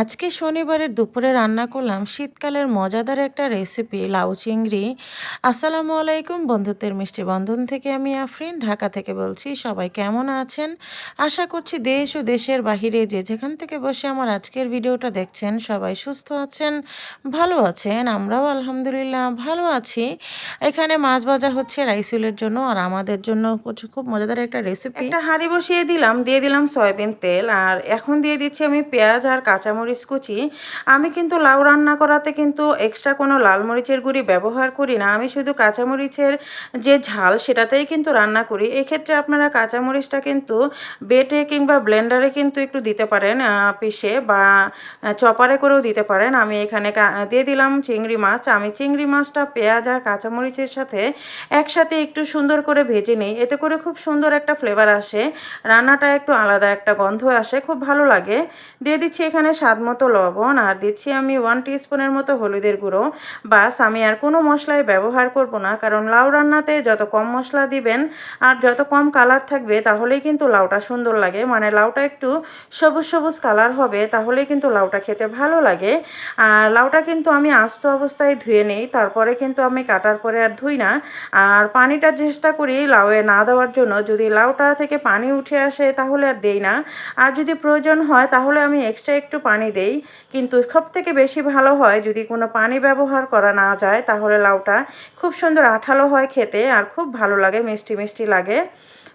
আজকে শনিবারের দুপুরে রান্না করলাম শীতকালের মজাদার একটা রেসিপি লাউ চিংড়ি। আসসালামু আলাইকুম বন্ধুত্বের মিষ্টি বন্ধন থেকে আমি আফরিন, ঢাকা থেকে বলছি সবাই কেমন আছেন? আশা করছি দেশ ও দেশের বাহিরে যে যেখান থেকে বসে আমার আজকের ভিডিওটা দেখছেন সবাই সুস্থ আছেন, ভালো আছেন, আমরাও আলহামদুলিল্লাহ ভালো আছি। এখানে মাছ ভাজা হচ্ছে রাইসুলের জন্য আর আমাদের জন্য খুব মজাদার একটা রেসিপি একটা হাঁড়ি বসিয়ে দিলাম, দিয়ে দিলাম সয়াবিন তেল আর এখন দিয়ে দিচ্ছি আমি পেঁয়াজ আর কাঁচামরিচ কুচি, আমি কিন্তু লাউ রান্না করাতে কিন্তু এক্সট্রা কোনো লাল মরিচের গুঁড়ি ব্যবহার করি না। আমি শুধু কাঁচামরিচের যে ঝাল সেটাতেই কিন্তু রান্না করি। এক্ষেত্রে আপনারা কাঁচামরিচটা কিন্তু বেটে কিংবা ব্লেন্ডারে কিন্তু একটু দিতে পারেন পিষে বা চপারে করেও দিতে পারেন। আমি এখানে দিয়ে দিলাম চিংড়ি মাছ। আমি চিংড়ি মাছটা পেঁয়াজ আর কাঁচামরিচের সাথে একসাথে একটু সুন্দর করে ভেজে নিই। এতে করে খুব সুন্দর একটা ফ্লেভার আসে। রান্নাটা একটু আলাদা একটা গন্ধ আসে। খুব ভালো লাগে। দিয়ে দিচ্ছি এখানে স্বাদ মতো লবণ, আর দিচ্ছি আমি ওয়ান স্পুনের মতো হলুদের গুঁড়ো। বাস, আমি আর কোনো মশলাই ব্যবহার করব না, কারণ লাউ রান্নাতে যত কম মশলা দিবেন আর যত কম কালার থাকবে, তাহলেই কিন্তু লাউটা সুন্দর লাগে। মানে লাউটা একটু সবুজ সবুজ কালার হবে, তাহলেই কিন্তু লাউটা খেতে ভালো লাগে। আর লাউটা কিন্তু আমি আস্ত অবস্থায় ধুয়ে নেই, তারপরে কিন্তু আমি কাটার পরে আর ধুই না। আর পানিটা চেষ্টা করি লাউয়ে না দেওয়ার জন্য। যদি লাউটা থেকে পানি উঠে আসে, তাহলে আর দেই না। আর যদি প্রয়োজন হয়, তাহলে আমি এক্সট্রা একটু পানি দেই। কিন্তু সব থেকে বেশি ভালো হয় যদি কোনো পানি ব্যবহার করা না যায়, তাহলে লাউটা খুব সুন্দর আঠালো হয় খেতে আর খুব ভালো লাগে, মিষ্টি মিষ্টি লাগে।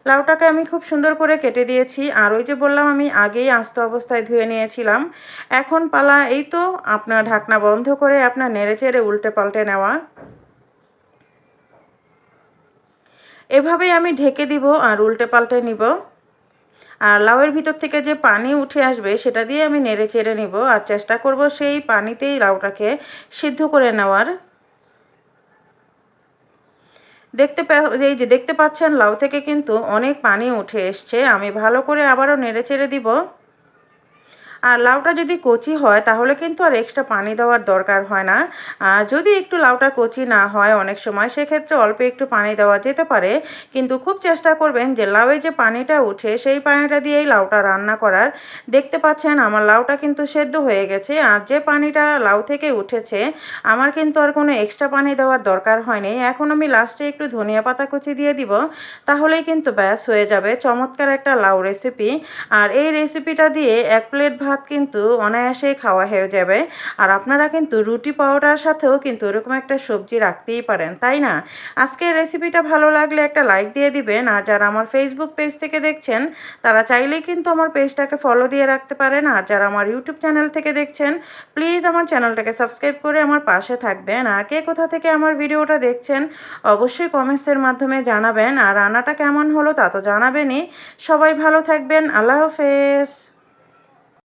লাউটাকে আমি খুব সুন্দর করে কেটে দিয়েছি আর ওই যে বললাম আমি আগেই আস্ত অবস্থায় ধুয়ে নিয়েছিলাম। এখন পালা এই তো, আপনার ঢাকনা বন্ধ করে আপনার নেড়ে চেড়ে উল্টে পাল্টে নেওয়া। এভাবেই আমি ঢেকে দিব আর উল্টে পাল্টে নিব। আর লাউয়ের ভিতর থেকে যে পানি উঠে আসবে, সেটা দিয়ে আমি নেড়ে চেড়ে নিব আর চেষ্টা করব সেই পানিতেই লাউটাকে সিদ্ধ করে নেওয়ার। দেখতে এই যে দেখতে পাচ্ছেন, লাউ থেকে কিন্তু অনেক পানি উঠে এসছে। আমি ভালো করে আবারও নেড়ে চেড়ে দিব। আর লাউটা যদি কচি হয়, তাহলে কিন্তু আর এক্সট্রা পানি দেওয়ার দরকার হয় না। আর যদি একটু লাউটা কচি না হয় অনেক সময়, সেক্ষেত্রে অল্প একটু পানি দেওয়া যেতে পারে। কিন্তু খুব চেষ্টা করবেন যে লাউয়ে যে পানিটা উঠে, সেই পানিটা দিয়েই লাউটা রান্না করার। দেখতে পাচ্ছেন আমার লাউটা কিন্তু সেদ্ধ হয়ে গেছে। আর যে পানিটা লাউ থেকে উঠেছে, আমার কিন্তু আর কোনো এক্সট্রা পানি দেওয়ার দরকার হয়নি। এখন আমি লাস্টে একটু ধনিয়া পাতা কুচি দিয়ে দিব, তাহলেই কিন্তু ব্যাস হয়ে যাবে। চমৎকার একটা লাউ রেসিপি আর এই রেসিপিটা দিয়ে এক প্লেট কিন্তু অনায়াসেই খাওয়া হয়ে যাবে। আর আপনারা কিন্তু রুটি পাউডার সাথেও কিন্তু এরকম একটা সবজি রাখতেই পারেন, তাই না? আজকের রেসিপিটা ভালো লাগলে একটা লাইক দিয়ে দিবেন। আর যারা আমার ফেসবুক পেজ থেকে দেখছেন, তারা চাইলেই কিন্তু আমার পেজটাকে ফলো দিয়ে রাখতে পারেন। আর যারা আমার ইউটিউব চ্যানেল থেকে দেখছেন প্লিজ আমার চ্যানেলটাকে সাবস্ক্রাইব করে আমার পাশে থাকবেন। আর কে কোথা থেকে আমার ভিডিওটা দেখছেন, অবশ্যই কমেন্টসের মাধ্যমে জানাবেন। আর রান্নাটা কেমন হলো তা তো জানাবেনই। সবাই ভালো থাকবেন। আল্লাহ হাফেজ।